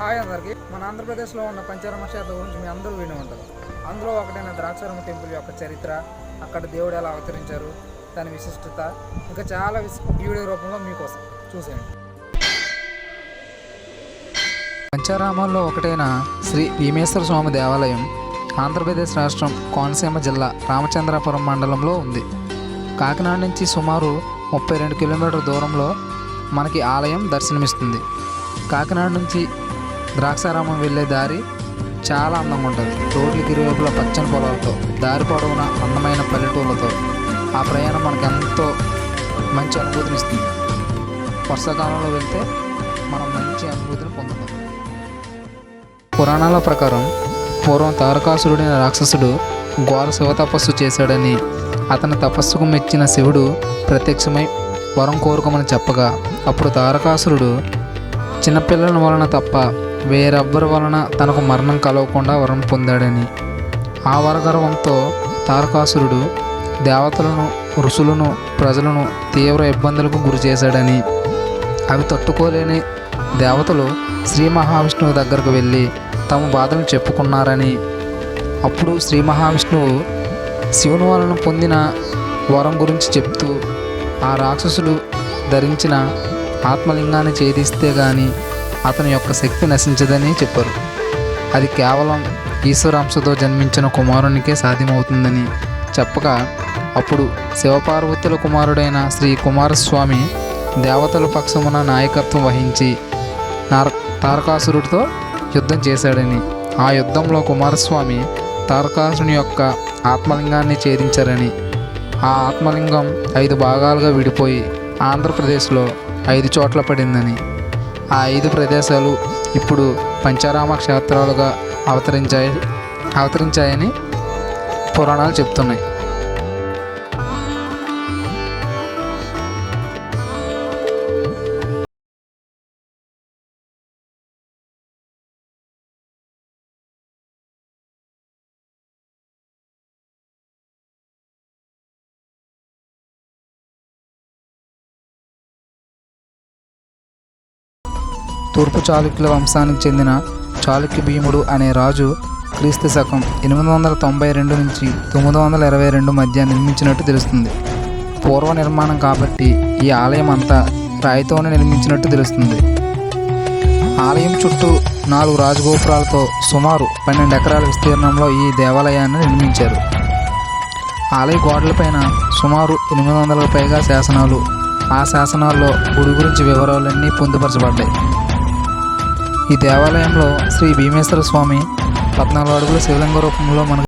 Hi అందరికి. మన ఆంధ్రప్రదేశ్లో ఉన్న పంచారమ క్షేత్రం గురించి మీ అందరూ విని ఉంటారు. అందులో ఒకటైన ద్రాక్షారమ టెంపుల్ యొక్క చరిత్ర అక్కడ దేవుడు ఎలా అవతరించారు దాని విశిష్టత ఇంకా చాలా విశ వీడియో రూపంలో మీకోసం చూసేయండి. పంచారామాల్లో ఒకటైన శ్రీ భీమేశ్వర స్వామి దేవాలయం ఆంధ్రప్రదేశ్ రాష్ట్రం కోనసీమ జిల్లా రామచంద్రాపురం మండలంలో ఉంది. కాకినాడ నుంచి సుమారు ముప్పై రెండు కిలోమీటర్ల దూరంలో మనకి ఆలయం దర్శనమిస్తుంది. కాకినాడ నుంచి ద్రాక్షారామం వెళ్ళే దారి చాలా అందంగా ఉంటుంది. రోడ్లకి ఇరువైపులా పచ్చని పొలాలతో దారి పొడవున అందమైన పల్లెటూళ్ళతో ఆ ప్రయాణం మనకు ఎంతో మంచి అనుభూతిని ఇస్తుంది. వర్షాకాలంలో వెళ్తే మనం మంచి అనుభూతిని పొందుతాం. పురాణాల ప్రకారం పూర్వం తారకాసురుడైన రాక్షసుడు ఘోర శివ తపస్సు చేశాడని అతని తపస్సుకు మెచ్చిన శివుడు ప్రత్యక్షమై వరం కోరుకోమని చెప్పగా అప్పుడు తారకాసురుడు చిన్నపిల్లల వలన తప్ప వేరెవ్వరి వలన తనకు మరణం కలగకుండా వరం పొందాడని. ఆ వరగర్వంతో తారకాసురుడు దేవతలను ఋషులను ప్రజలను తీవ్ర ఇబ్బందులకు గురి చేశాడని. అవి తట్టుకోలేని దేవతలు శ్రీ మహావిష్ణువు దగ్గరకు వెళ్ళి తమ బాధను చెప్పుకున్నారని. అప్పుడు శ్రీ మహావిష్ణువు శివుని వలన పొందిన వరం గురించి చెప్తూ ఆ రాక్షసుడు ధరించిన ఆత్మలింగాన్ని ఛేదిస్తే కానీ అతని యొక్క శక్తి నశించదని చెప్పారు. అది కేవలం ఈశ్వరాంశతో జన్మించిన కుమారునికే సాధ్యమవుతుందని చెప్పగా అప్పుడు శివపార్వతుల కుమారుడైన శ్రీ కుమారస్వామి దేవతల పక్షమున నాయకత్వం వహించి నార తారకాసురుడితో యుద్ధం చేశాడని. ఆ యుద్ధంలో కుమారస్వామి తారకాసుని యొక్క ఆత్మలింగాన్ని ఛేదించారని. ఆ ఆత్మలింగం ఐదు భాగాలుగా విడిపోయి ఆంధ్రప్రదేశ్లో ఐదు చోట్ల పడిందని. ఆ ఐదు ప్రదేశాలు ఇప్పుడు పంచారామ క్షేత్రాలుగా అవతరించాయి అవతరించాయని పురాణాలు చెప్తున్నాయి. తూర్పు చాళుక్యుల వంశానికి చెందిన చాళుక్య భీముడు అనే రాజు క్రీస్తు శకం ఎనిమిది వందల తొంభై రెండు నుంచి తొమ్మిది వందల ఇరవై రెండు మధ్య నిర్మించినట్టు తెలుస్తుంది. పూర్వ నిర్మాణం కాబట్టి ఈ ఆలయం అంతా రాయితోనే నిర్మించినట్టు తెలుస్తుంది. ఆలయం చుట్టూ నాలుగు రాజగోపురాలతో సుమారు పన్నెండు ఎకరాల విస్తీర్ణంలో ఈ దేవాలయాన్ని నిర్మించారు. ఆలయ గోడలపైన సుమారు ఎనిమిది వందలకు పైగా శాసనాలు ఆ శాసనాల్లో గుడి గురించి వివరాలన్నీ పొందుపరచబడ్డాయి. ఈ దేవాలయంలో శ్రీ భీమేశ్వర స్వామి పద్నాలుగు అడుగుల శివలింగ రూపంలో మనకు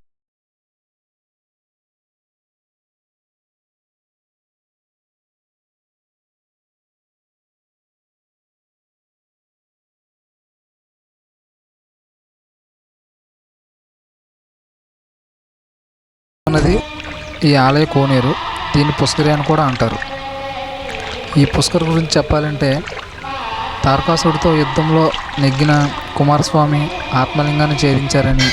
ఉన్నది ఈ ఆలయ కోనేరు. దీన్ని పుష్కరి అని కూడా అంటారు. ఈ పుష్కర్ గురించి చెప్పాలంటే తారకాసుడితో యుద్ధంలో నెగ్గిన కుమారస్వామి ఆత్మలింగాన్ని ఛేదించారని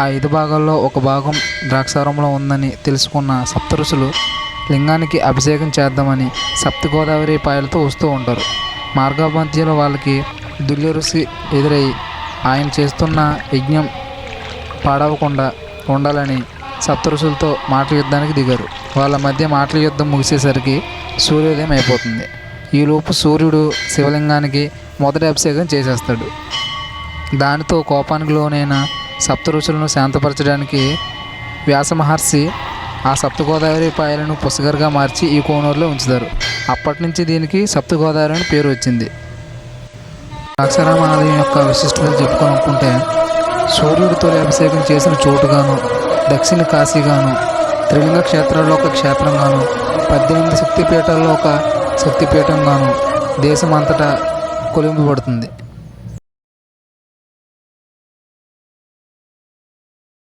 ఆ ఐదు భాగాల్లో ఒక భాగం ద్రాక్షారంలో ఉందని తెలుసుకున్న సప్తరుషులు లింగానికి అభిషేకం చేద్దామని సప్త గోదావరి పాయలతో వస్తూ ఉంటారు. మార్గమధ్యలో వాళ్ళకి దుల్య ఋషి ఎదురై ఆయన చేస్తున్న యజ్ఞం పాడవకుండా ఉండాలని సప్తరుషులతో మాటల యుద్ధానికి దిగారు. వాళ్ళ మధ్య మాటల యుద్ధం ముగిసేసరికి సూర్యోదయం అయిపోతుంది. ఈలోపు సూర్యుడు శివలింగానికి మొదటి అభిషేకం చేసేస్తాడు. దానితో కోపానికి లోనైన సప్త ఋషులను శాంతపరచడానికి వ్యాస మహర్షి ఆ సప్తగోదావరి పాయలను పుసగర్గా మార్చి ఈ కోనూరులో ఉంచుతారు. అప్పటి నుంచి దీనికి సప్తగోదావరి అని పేరు వచ్చింది. ద్రాక్షారామ ఆలయం యొక్క విశిష్టతలు చెప్పుకోవాలనుకుంటే సూర్యుడు తొలి అభిషేకం చేసిన చోటుగాను దక్షిణ కాశీగాను త్రిలింగ క్షేత్రాల్లో ఒక క్షేత్రంగాను పద్దెనిమిది శక్తిపీఠాల్లో ఒక శక్తిపీఠంగాను దేశమంతటా కొలింపబడుతుంది